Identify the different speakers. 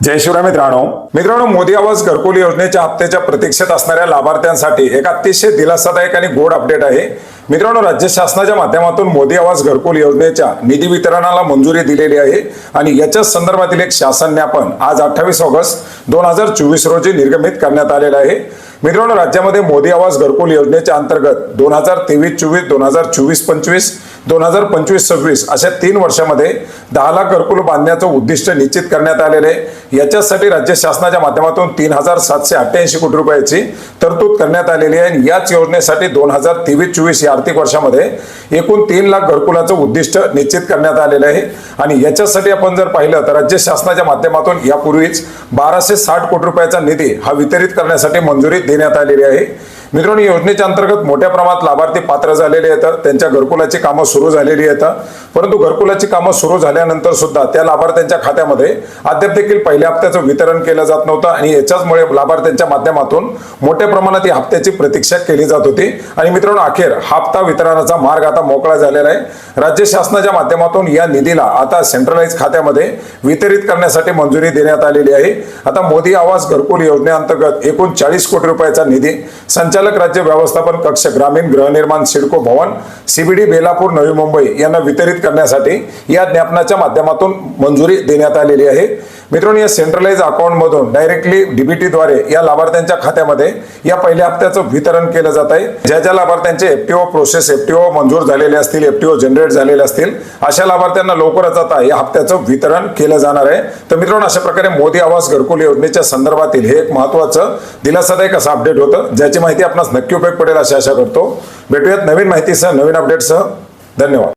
Speaker 1: जय शिवराय मित्रांनो. मित्रांनो मोदी आवाज घरकुल योजनेच्या हप्त्याच्या प्रतीक्षेत असणाऱ्या लाभार्थ्यांसाठी एक अतिशय दिलासादायक आणि गोड अपडेट आहे. मित्रांनो राज्य शासनाच्या माध्यमातून मोदी आवाज घरकुल योजनेच्या निधी वितरणाला मंजुरी दिलेली आहे आणि याच्याच संदर्भातील एक शासन ज्ञापन आज अठ्ठावीस ऑगस्ट दोन हजार चोवीस रोजी निर्गमित करण्यात आलेलं आहे. मित्रांनो राज्यामध्ये मोदी आवाज घरकुल योजनेच्या अंतर्गत दोन हजार तेवीस चोवीस दोन हजार चोवीस पंचवीस दोन हजार पंचवीस सव्वीस अशा तीन वर्षामध्ये दहा लाख घरकुल बांधण्याचं उद्दिष्ट निश्चित करण्यात आलेले आहे. याच्यासाठी राज्य शासनाच्या माध्यमातून तीन हजार सातशे अठ्ठ्याऐंशी कोटी रुपयाची तरतूद करण्यात आलेली आहे. आणि याच योजनेसाठी दोन हजार तेवीस चोवीस या आर्थिक वर्षामध्ये एकूण तीन लाख घरकुलाचं उद्दिष्ट निश्चित करण्यात आलेलं आहे. आणि याच्यासाठी आपण जर पाहिलं तर राज्य शासनाच्या माध्यमातून यापूर्वीच बाराशे साठ कोटी रुपयाचा निधी हा वितरित करण्यासाठी मंजुरी देण्यात आलेली आहे. मित्रांनो योजनेच्या अंतर्गत मोठ्या प्रमाणात लाभार्थी पात्र झालेले आहेत. त्यांच्या घरकुलाची कामं सुरू झालेली आहेत. परंतु घरकुलाची कामं सुरू झाल्यानंतर सुद्धा त्या लाभार्थ्यांच्या खात्यामध्ये अद्याप देखील पहिल्या हप्त्याचं वितरण केलं जात नव्हतं आणि याच्याचमुळे लाभार्थ्यांच्या माध्यमातून मोठ्या प्रमाणात या हप्त्याची प्रतीक्षा केली जात होती. आणि मित्रांनो अखेर हप्ता वितरणाचा मार्ग आता मोकळा झालेला आहे. राज्य शासनाच्या माध्यमातून या निधीला आता सेंट्रलाइज खात्यामध्ये वितरित करण्यासाठी मंजुरी देण्यात आलेली आहे. आता मोदी आवास घरकुल योजनेअंतर्गत एकूण चाळीस कोटी रुपयाचा निधी संचालक राज्य व्यवस्थापन कक्ष ग्रामीण गृहनिर्माण सिडको भवन सीबीडी बेलापूर नवी मुंबई यांना वितरित करण्यासाठी या ज्ञापनाच्या माध्यमातून मंजुरी देण्यात आलेली आहे. मित्रांनो या सेंट्रलाइज अकाउंटमधून डायरेक्टली डीबीटीद्वारे या लाभार्थ्यांच्या खात्यामध्ये या पहिल्या हप्त्याचं वितरण केलं जात आहे. ज्या ज्या लाभार्थ्यांचे एफटीओ प्रोसेस एफटीओ मंजूर झालेले असतील एफटीओ जनरेट झालेले असतील अशा लाभार्थ्यांना लवकरच आता या हप्त्याचं वितरण केलं जाणार आहे. तर मित्रांनो अशा प्रकारे मोदी आवास घरकुल योजनेच्या संदर्भातील हे एक महत्वाचं दिलासादायक असं अपडेट होतं ज्याची माहिती आपणास नक्की उपयोग पडेल अशी आशा करतो. भेटूयात नवीन माहितीसह नवीन अपडेटसह धन्यवाद.